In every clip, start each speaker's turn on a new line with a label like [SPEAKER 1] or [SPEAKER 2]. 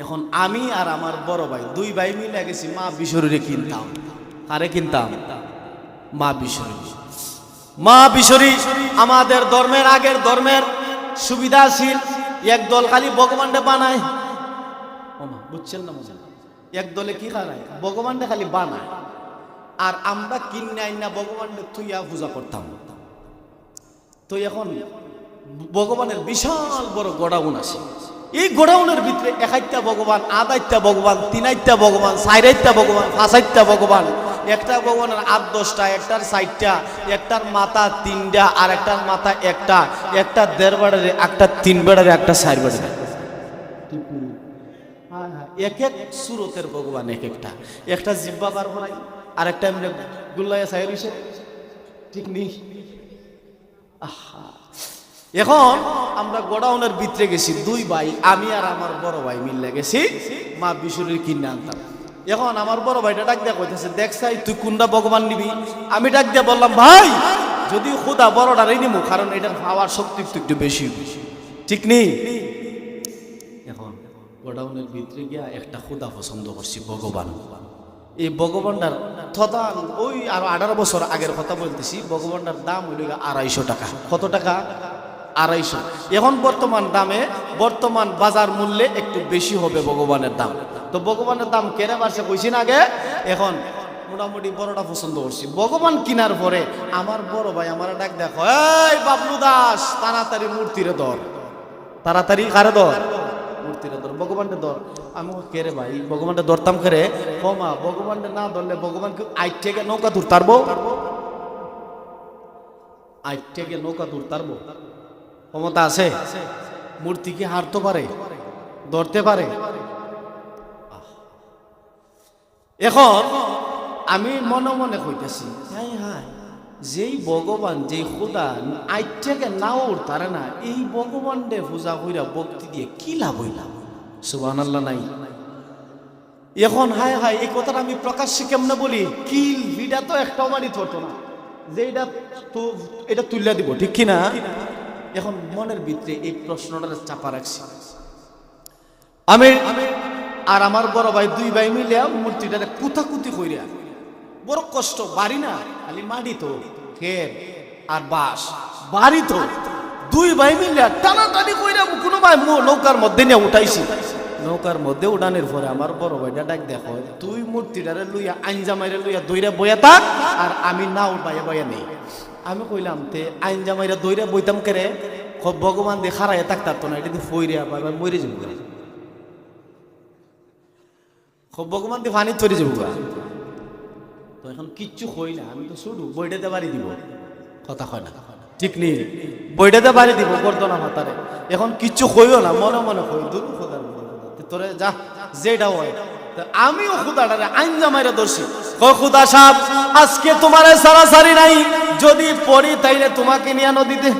[SPEAKER 1] এখন আমি আর আমার বড় ভাই, দুই ভাই মিলে গেছি মা বিশরীরে কিনতাম। আরে কিনতাম? মা বিশরী মা বিশরী আমাদের ধর্মের আগের ধর্মের সুবিধাশীল একদল খালি ভগবানটা বানায়। বুঝছেন না মজা? এক দলে কি খারায় ভগবানটা খালি বানায়। আর আমরা কিনে আইন না ভগবানটা তুইয়া পূজা করতাম। তো এখন ভগবানের বিশাল বড় গোডাউন আছে। এই গোডাউনের ভিতরে একাইত্যা ভগবান আদাইত্যা ভগবান তিনাইত্যা ভগবান সাইরাইত্যা ভগবান ফাঁসাইত্যা ভগবান। একটা ভগবানের আট দশটা, একটার সাইডটা একটার মাথা তিনটা, আর একটার মাথা একটা। একটা দেড় বেড়ারে, একটা তিন বেড়ারে, একটা সাইড বেড়ারে। এক এক সুরতের ভগবান এক একটা। একটা জিব্বা বার হলাই, আর একটা এমনি গুল্লাইয়া সাইর ঠিক নেই। আহা এখন আমরা গোডাউনের ভিতরে গেছি, দুই ভাই, আমি আর আমার বড় ভাই মিললে গেছি, মা বিশুরির কিনে আনতাম। এখন আমার বড় ভাইটা ডাক দিয়া কইতেছে, দেখ সাই, তুই কোনটা ভগবান নিবি? আমি ডাক দিয়া বললাম, ভাই যদি খুদা বড়টারই নিমু, কারণ এটার পাওয়ার শক্তি একটু একটু বেশি। ঠিক নেই এখন গোডাউনের ভিতরে গিয়া একটা খুদা পছন্দ করছি, ভগবান। এই ভগবানটার থদান ওই আর আঠারো বছর আগের কথা বলতেছি, ভগবানটার দাম হইল আড়াইশো টাকা। কত টাকা? আড়াইশো। এখন বর্তমান দামে বর্তমান বাজার মূল্যে একটু বেশি হবে ভগবানের দাম। তো ভগবানের দাম কেনে বাড়ছে না আগে? এখন মোটামুটি বড়টা পছন্দ করছি। ভগবান কিনার পরে আমার বড় ভাই আমার ডাক দেখো এই বাবলু দাস তাড়াতাড়ি মূর্তিরে ধর তাড়াতাড়ি কারে ধর মূর্তিরে ধর ভগবানটা ধর আমি কই, কে রে ভাই ভগবানটা ধরতাম করে কমা ভগবানটা না ধরলে ভগবান কি আইট থেকে নৌকা দূর তারবো আইট থেকে নৌকা দূর তারবো ক্ষমতা আছে? মূর্তি কি হারতে পারে? ধরতে পারে? এখন আমি মনে মনে কইতেছি, হাই হাই, যেই ভগবান, যেই খুদা আইটাকে নাও তারে না, এই ভগবান দে পূজা কইরা ভক্তি দিয়ে কি লাভ হইলাম সুবান আল্লাহ নাই। এখন হায় হায় এই কথাটা আমি প্রকাশ্যে কেমনে বলি? কিল ভিডা তো একটাও মারি থতো না। যে এটা তো, এটা তুলিয়া দিব, ঠিক কি না এখন মনের ভিতরে এই প্রশ্নটা চাপা রাখছি। আমি আর আমার বড় ভাই দুই ভাই মিলে মূর্তিটারে কুতাকুতি কইরা বড় কষ্ট বাড়ি না খালি মাটি তো খের আর বাস বাড়ি তো দুই ভাই মিলে টানাটানি কইরা কোনো ভাই নৌকার মধ্যে নিয়ে উঠাইছি। নৌকার মধ্যে উড়ানের পরে আমার বড় ভাইটা ডাক দেখো, তুই মূর্তিটারে লইয়া আইনজামাইরে লইয়া দইরা বইয়া থাক, আর আমি না উঠাইয়া বইয়া নেই। আমি কইলাম, তে আইনজামাইরা দইরা বইতাম কেরে? ভগবান দিয়ে খারাইয়া থাকতাম তো না, এটা দিয়ে ফইরে আবার মরে যাব ভগবান দিয়ে পানি তৈরি যাব তো এখন কিচ্ছু কই না, আমি তো শুধু বইটাতে বাড়ি দিব। কথা কয় না? ঠিক নেই। বইটাতে বাড়ি দিব গর্দনা মাতারে। এখন কিচ্ছু কইও না, মনে মনে কই দূর। তোরে যা, যেটা হয়। আমিও খুদাটারে আইনজা মাইরা ধরছি। ও খুদা সাহেব, আজকে তোমার সারাসারি নাই। যদি পড়ি তাইলে তোমাকে নিয়ে নদীতে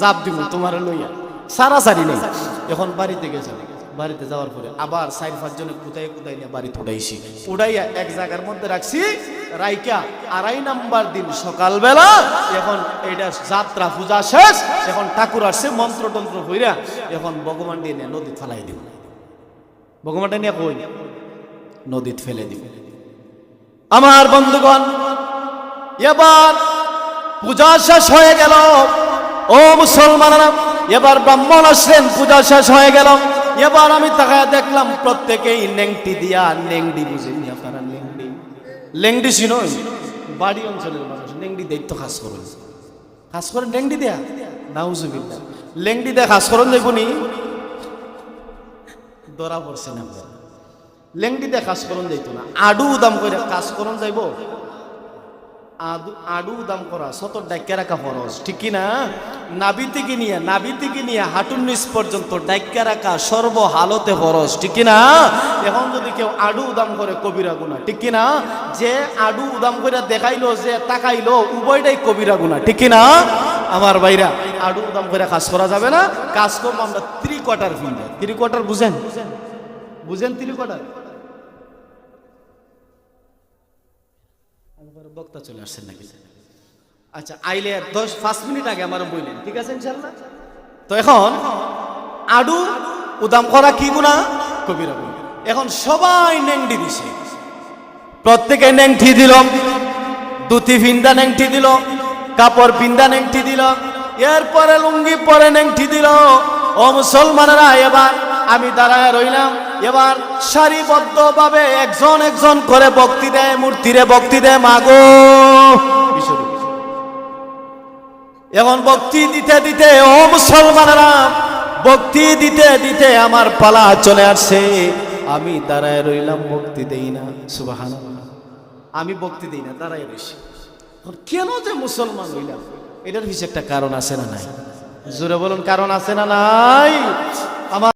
[SPEAKER 1] জাপ দিব, তোমার লইয়া। সারাসারি নেই। এখন বাড়িতে গেছে। বাড়িতে যাওয়ার পরে আবার চার পাঁচজনে কোথায় কোথায় নিয়ে বাড়িতে উঠাইছি উঠাইয়া এক জায়গার মধ্যে রাখছি। রাইকা আড়াই নাম্বার দিন সকালবেলা, এখন এটা যাত্রা পূজা শেষ, এখন ঠাকুর আসছে মন্ত্র টন্ত্র হইরা, এখন ভগবান দিয়ে নদী ফেলাই দিব। ভগবানটা নিয়ে কই? নদীত ফেলে দিব আমার বন্ধুগণ, এবার পূজা শেষ হয়ে গেল। ও মুসলমানরা, এবার ব্রাহ্মণ আসলেন, পূজা শেষ হয়ে গেল। এবার আমি তাকায় দেখলাম, প্রত্যেকেই নেংটি দিয়া নেংডি বুঝেনি আপনারা, নেংডি। লেংডি ছিল বাড়ি অঞ্চলের মানুষ, নেংডি দায়িত্ব খাস করুন। খাস করেন লেংডি দেয়া? নাউজুবিল্লাহ। লেংডি দেয়া খাস করুন দেখুনি ধরা পড়ছে না। দিয়ে কাজ করুন যাইতো না। আডু দাম করে কাজ করুন যাইব। আডু দাম করা শত ডাইকা রাখা ফরজ। ঠিক কি না নাবি থেকে নিয়ে, নাবি থেকে নিয়ে হাঁটুর নিচ পর্যন্ত ডাইকা রাখা সর্ব হালতে ফরজ। ঠিক না এখন যদি কেউ আডু উদাম করে কবিরা গুণা, ঠিক কি না যে আডু উদাম করে দেখাইলো, যে তাকাইলো, উভয়টাই কবিরা গুণা, ঠিক কি না আমার ভাইরা আডু উদাম করে কাজ করা যাবে না। কাজ করব আমরা থ্রি কোয়ার্টার ফিল্ডে থ্রি কোয়ার্টার বুঝেন? বুঝেন থ্রি কোয়ার্টার বক্তা চলে আসছেন নাকি? আচ্ছা আইলে দশ পাঁচ মিনিট আগে আমার বললেন ঠিক আছে ইনশাল্লাহ তো এখন আডু উদাম করা কি গুণা কবিরা। এখন সবাই নেংটি দিছে। প্রত্যেকে নেংটি দিল। দুটি ফিন্দা নেংটি দিল। কাপড় পিন্দা নেংটি দিল। এরপরে লুঙ্গি পরে নেংটি দিল। ও মুসলমানেরা, এবার আমি দাঁড়ায় রইলাম। এবার সারিবদ্ধভাবে একজন একজন করে বক্তি দেয়, মূর্তিরে বক্তি দেয় মাগো। এখন ভক্তি দিতে দিতে, ও মুসলমানেরা, ভক্তি দিতে দিতে আমার পালা চলে আসছে। আমি দাঁড়ায় রইলাম, ভক্তি দেই না। সুবাহান আমি ভক্তি দিই না, দাঁড়ায় রইছি। কেন যে মুসলমান হইলাম? এটার কিছু একটা কারণ আছে না নাই? জোরে বলুন কারণ আছে না নাই?